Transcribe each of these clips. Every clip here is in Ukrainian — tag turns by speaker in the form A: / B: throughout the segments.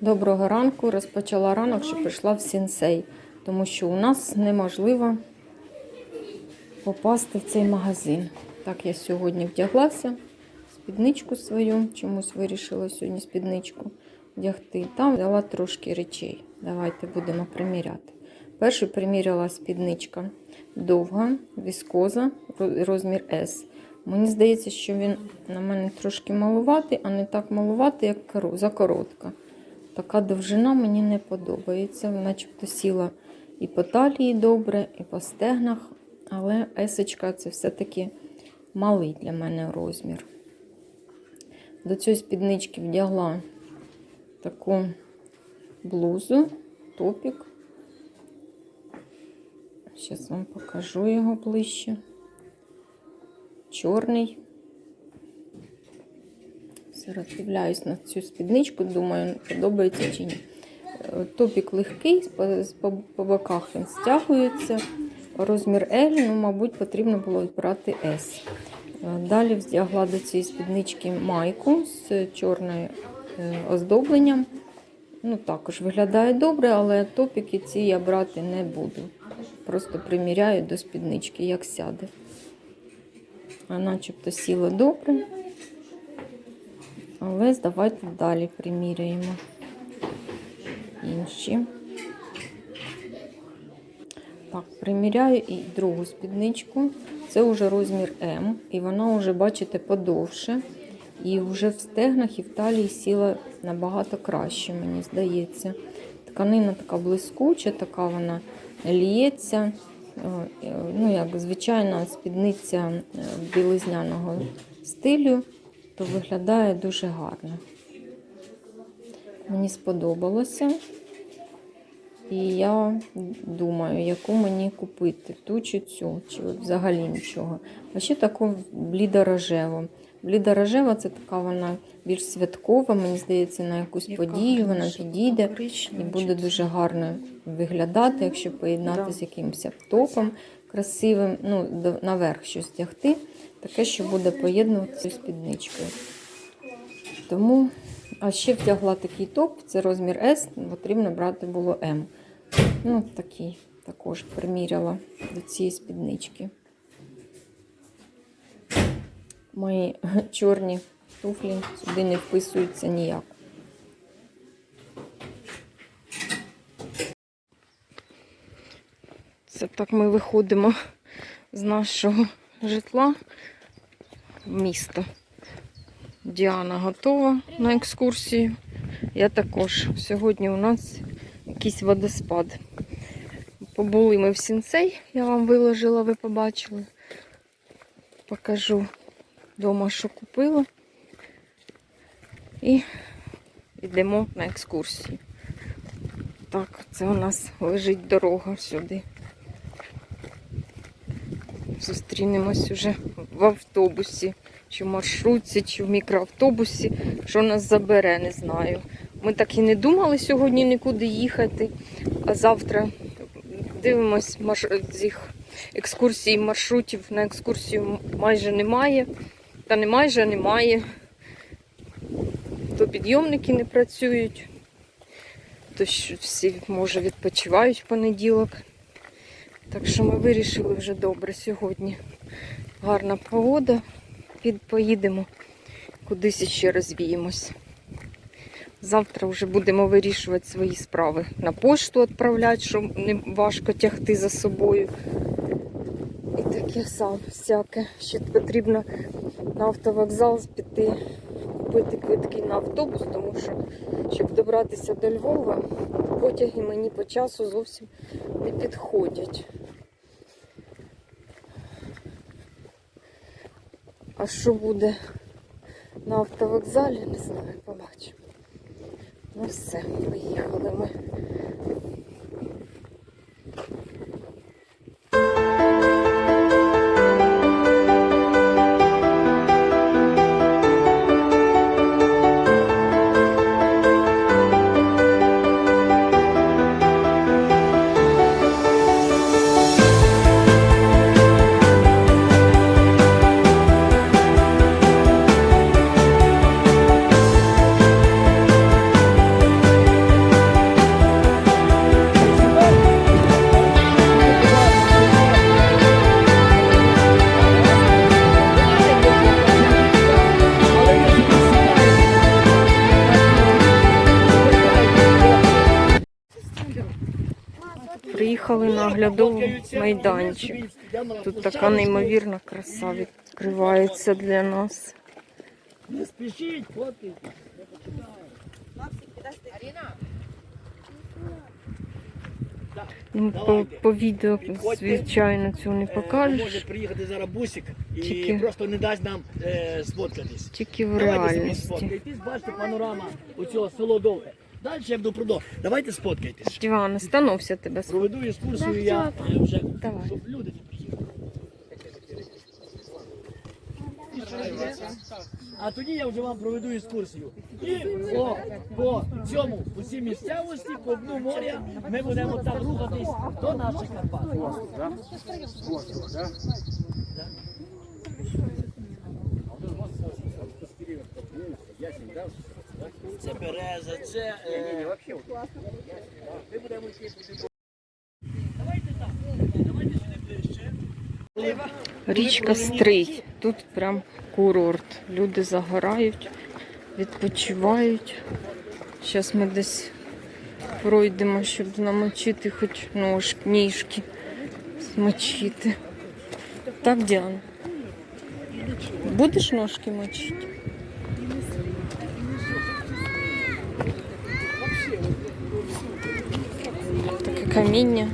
A: Доброго ранку. Розпочала ранок, що прийшла в сінсей, тому що у нас неможливо попасти в цей магазин. Так, я сьогодні вдяглася, спідничку свою, чомусь вирішила сьогодні спідничку вдягти. Там взяла трошки речей. Давайте будемо приміряти. Першу приміряла спідничка довга, віскоза, розмір S. Мені здається, що він на мене трошки малуватий, а не так малуватий, як коро- закоротка. Така довжина мені не подобається. Начебто сіла і по талії добре, і по стегнах, але есочка це все-таки малий для мене розмір. До цієї спіднички вдягла таку блузу, топік. Зараз вам покажу його ближче. Чорний. Зараз дивляюсь на цю спідничку, думаю, подобається чи ні. Е, Топік легкий, по, боках він стягується. Розмір L, ну, мабуть, потрібно було брати S. Е, Далі вдягла до цієї спіднички майку з чорним е, оздобленням. Ну, також виглядає добре, але топіки ці я брати не буду. Просто приміряю до спіднички, як сяде. А начебто сіла добре. Але давайте далі приміряємо інші. Так, приміряю і другу спідничку. Це вже розмір М, і вона вже, бачите, подовше. І вже в стегнах і в талії сіла набагато краще, мені здається. Тканина така блискуча, така вона ліється. Е, Ну, як звичайна спідниця е, білизняного стилю, то виглядає дуже гарно. Мені сподобалося. І я думаю, яку мені купити, ту чи цю, чи взагалі нічого. А ще таку блідорожеву. Блідорожева це така вона більш святкова, мені здається, на якусь
B: Яка
A: подію вона підійде і буде дуже гарно виглядати, якщо поєднати
B: Да.
A: з якимось топом красивим, ну, наверх щось вдягти, таке, що буде поєднуватися з спідничкою. Тому, а ще вдягла такий топ, це розмір S, потрібно брати було М. Ну, такий також приміряла до цієї спіднички. Мої чорні туфлі сюди не вписуються ніяк. Це так ми виходимо з нашого житла в місто. Діана готова на екскурсію. Я також. Сьогодні у нас якийсь водоспад. Побули ми в сінцей, я вам виложила, ви побачили. Покажу вдома, що купила. І йдемо на екскурсію. Так, це у нас лежить дорога сюди. Зустрінемось уже в автобусі, чи в маршрутці, чи в мікроавтобусі. Що нас забере, не знаю. Ми так і не думали сьогодні нікуди їхати, а завтра дивимось марш... цих екскурсій, маршрутів на екскурсію майже немає. Та не майже немає. То підйомники не працюють, то всі, може, відпочивають в понеділок. Так що ми вирішили вже добре сьогодні. Гарна погода. Під, поїдемо кудись ще розвіємось. Завтра вже будемо вирішувати свої справи. На пошту відправляти, щоб не важко тягти за собою. І таке сам всяке. Ще потрібно на автовокзал піти, купити квитки на автобус, тому що, щоб добратися до Львова, потяги мені по часу зовсім не підходять. А що буде на автовокзалі, не знаю, побачимо. Ну все, поїхали ми. Приїхали на оглядовий майданчик. Тут така неймовірна краса відкривається для нас.
B: Не спішіть, фоткайте.
A: Ну, по, по відео, звичайно, цього не
B: Може приїхати зараз бусик і
A: Тільки-
B: просто не дасть нам е, сфоткатись.
A: тільки в реальності.
B: бачите, панорама оцього село довге. Далі я буду продовжувати. Давайте сфоткайтесь.
A: Діван, становся тебе.
B: Проведу екскурсію я е, вже,
A: Давай.
B: щоб люди не приїхали. А тоді я вже вам проведу екскурсію. І по, по цьому, по цій місцевості, по дну моря, ми будемо так рухатись до наших Карпат. Береза, це. Е... Ми будемо. Давайте так. Давайте сюди ближче.
A: Річка Стрий. Тут прям курорт. Люди загорають, відпочивають. Зараз ми десь пройдемо, щоб намочити хоч ножки, ніжки змочити. Так, Діана? Будеш ножки мочити? Таке каміння.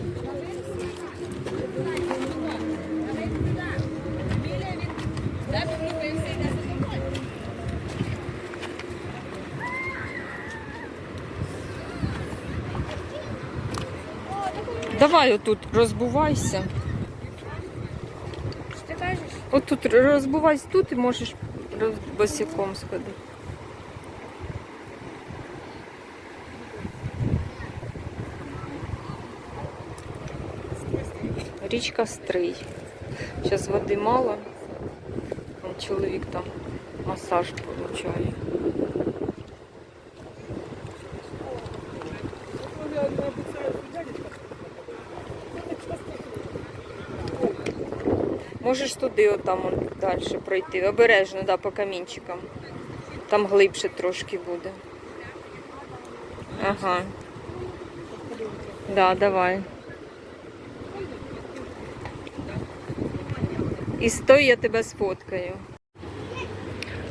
A: Давай отут розбувайся.
C: Що ти кажеш?
A: Отут розбувайся тут і можеш босиком сходити. Річка Стрий. Зараз води мало. Чоловік там масаж получає. Можеш туди отам далі пройти. Обережно, да, по камінчикам. Там глибше трошки буде. Ага. Да, давай. І стой, я тебе сфоткаю.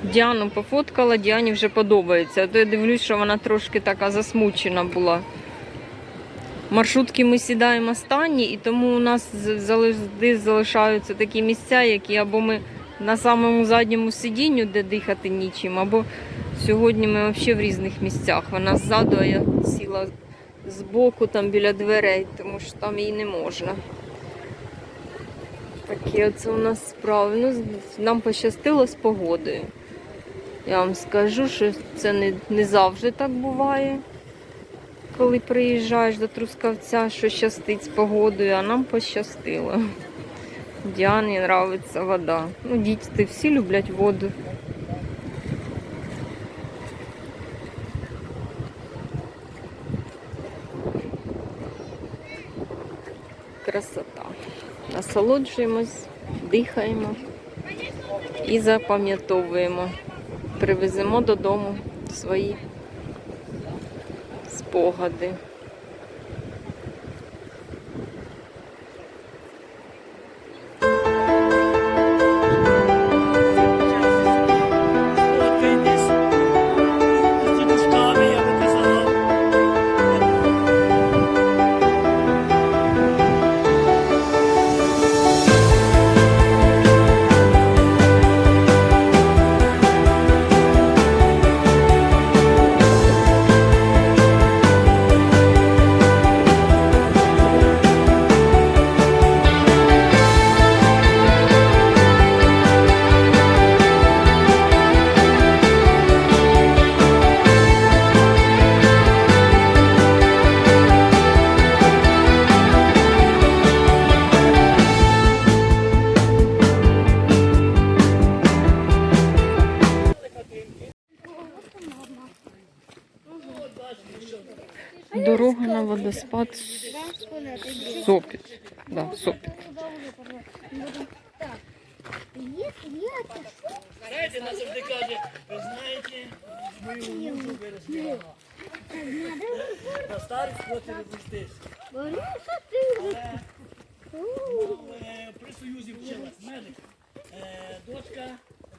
A: Діану пофоткала, Діані вже подобається. А то я дивлюсь, що вона трошки така засмучена була. Маршрутки ми сідаємо останні, і тому у нас завжди залишаються такі місця, які або ми на самому задньому сидінню, де дихати нічим, або сьогодні ми взагалі в різних місцях. Вона ззаду, а я сіла збоку там біля дверей, тому що там їй не можна. Такі оце у нас справи. Ну, нам пощастило з погодою. Я вам скажу, що це не, не завжди так буває коли приїжджаєш до Трускавця, що щастить з погодою, а нам пощастило. Діані нравиться вода. Ну, діти всі люблять воду. Красота. Насолоджуємось, дихаємо і запам'ятовуємо. Привеземо додому свої спогади. Дорога на водоспад Сопіт. Да, Сопіт.
B: Знаєте, нас завжди каже, ви знаєте, мою мужу виросла. На старість хоче Е, При Союзі вчилась медик. Е, Дочка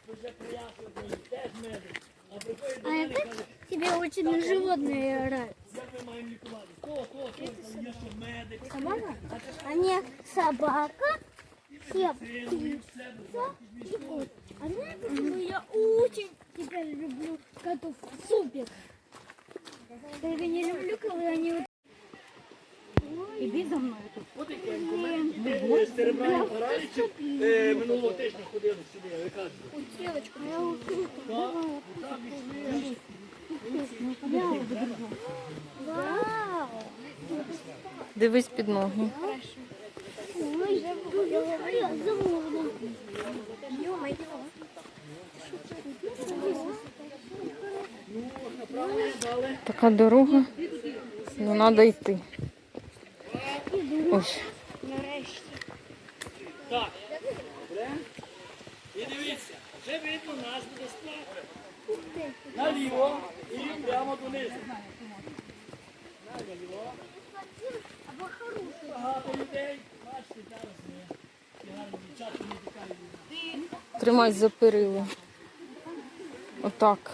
B: вже приятель, теж медик. А приходить до
C: А
B: мене і
C: это
B: каже,
C: тебе очень животные нравятся.
B: як ми маємо лікувати? То, то, то, там є що медик.
C: Собака? А мне собака, все
B: Сили, все буде.
C: и кот. А знаете, почему я очень теперь люблю котов? Супер. Только не люблю, когда они вот... Иди за мной тут.
B: Потихеньку ми з Теребраєм Паралічем е, минулого тижня ходили сюди, ви кажете.
C: Девочку, я Вау!
A: Дивись під ноги.
C: Ой, я замовлю. Ё-моё.
A: Така дорога, ну треба йти. Ось.
C: Нарешті.
B: Так. Добре? І дивіться, вже видно наш водоспад. Наліво і прямо донизу. Наліво. Багато людей. Бачите, зараз не.
A: Тримай за перила. Отак.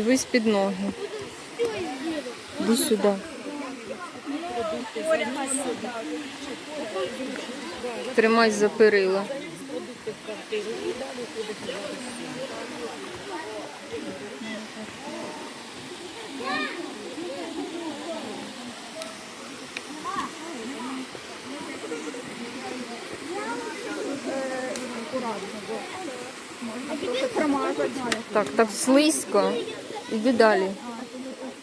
A: Дивись під ноги. Іди сюди. Тримай за перила. Так, так слизько. Іди далі.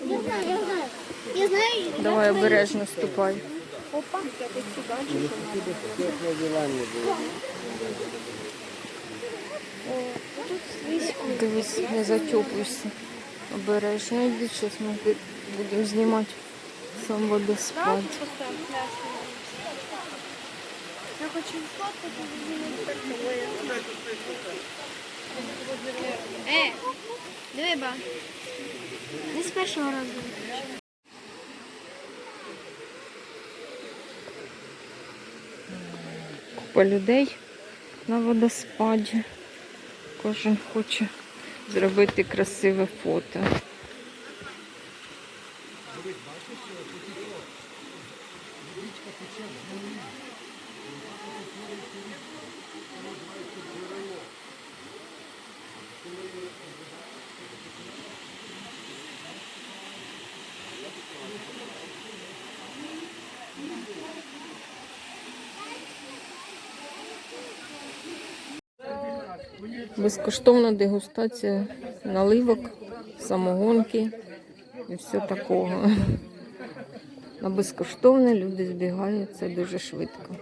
C: Я знаю, я знаю. Я знаю.
A: Давай обережно ступай.
C: Опа.
A: Дивись, не затюпуйся. Обережно йди, зараз ми бу- будемо знімати сам водоспад.
C: Я хочу сфоткати. Е, диви ба. Не з першого разу.
A: Купа людей на водоспаді. Кожен хоче зробити красиве фото. Безкоштовна дегустація наливок, самогонки і все такого. На безкоштовне люди збігаються дуже швидко.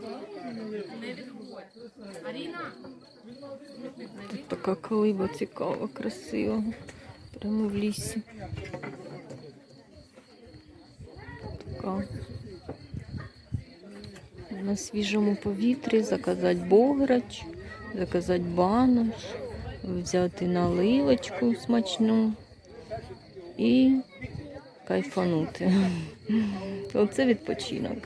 A: Тут така колиба цікава, красива. Прямо в лісі. Така. На свіжому повітрі заказати бограч, заказати банош, взяти наливочку смачну і кайфанути. Оце відпочинок.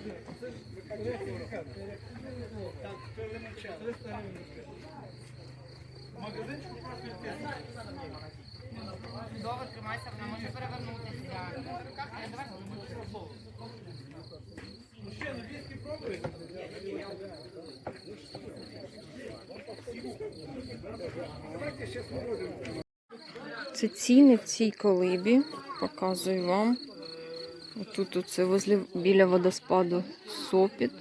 A: Це ціни в цій колибі. Показую вам. Тут оце возле, біля водоспаду Сопіт.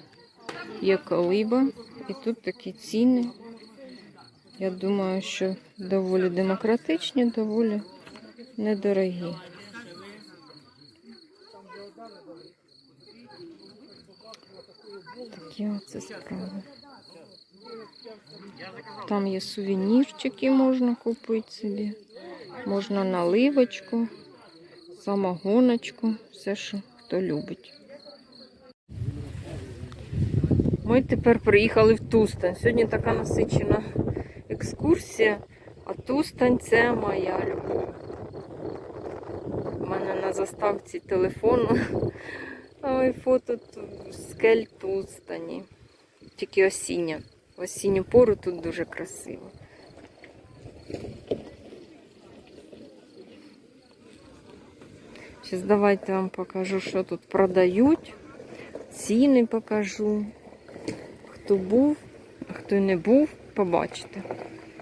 A: Є колиба. І тут такі ціни. Я думаю, що доволі демократичні, доволі недорогі. Такі оце справи. Там є сувенірчики, можна купити собі. Можна наливочку, самогоночку, все, що хто любить. Ми тепер приїхали в Тустань. Сьогодні така насичена екскурсія, а Тустань це моя любов. У мене на заставці телефону ой, фото скель Тустані. Тільки осіння. В осінню пору тут дуже красиво. Зараз давайте вам покажу, що тут продають. Ціни покажу. Хто був, а хто не був, побачите.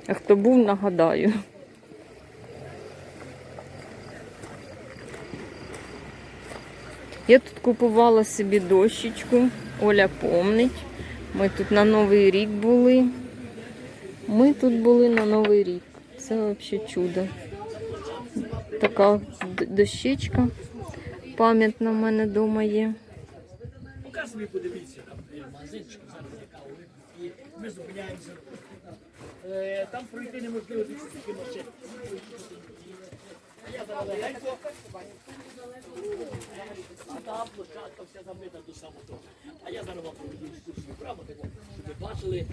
A: А хто був, нагадаю. Я тут купувала собі дощечку. Оля помнить. Ми тут на Новий рік були. Ми тут були на Новий рік. Це взагалі чудо. Така дощечка пам'ятна в мене вдома є.
B: Поки собі подивіться, там магазинчик, зараз яка і ми зупиняємося. Там пройти неможливо машини. А А та площадка. А я зараз вам проведу екскурсію прямо, щоб ви бачили.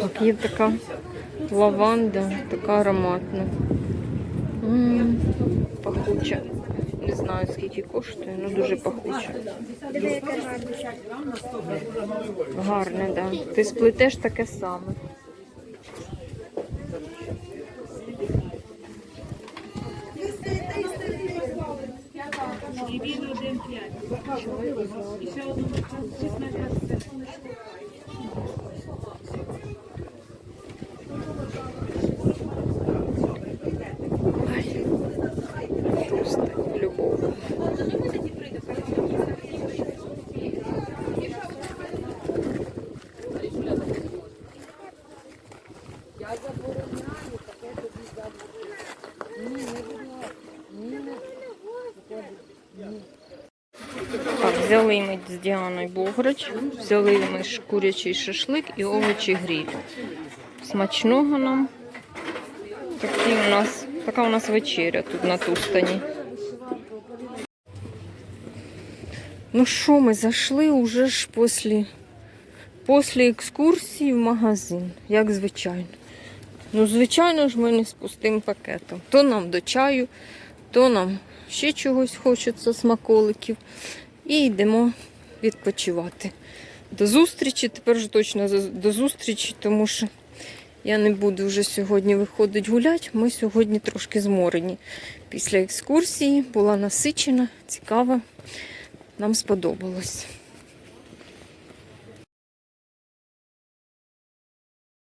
A: Тут є така лаванда, така ароматна. М, Пахуча. Не знаю скільки коштує, але дуже пахуча. Гарне, так. Да. Ти сплетеш таке саме. Ай, взяли ми з Діаною бограч, взяли ми курячий шашлик і овочі гриль. Смачного нам. Такі у нас, така у нас вечеря тут на Тустані. Ну що, ми зайшли уже ж після, після екскурсії в магазин, як звичайно. Ну, звичайно ж, ми не з пустим пакетом. То нам до чаю, то нам ще чогось хочеться, смаколиків. І йдемо відпочивати. До зустрічі, тепер вже точно до зустрічі, тому що я не буду вже сьогодні виходити гуляти. Ми сьогодні трошки зморені. Після екскурсії була насичена, цікава. Нам сподобалось.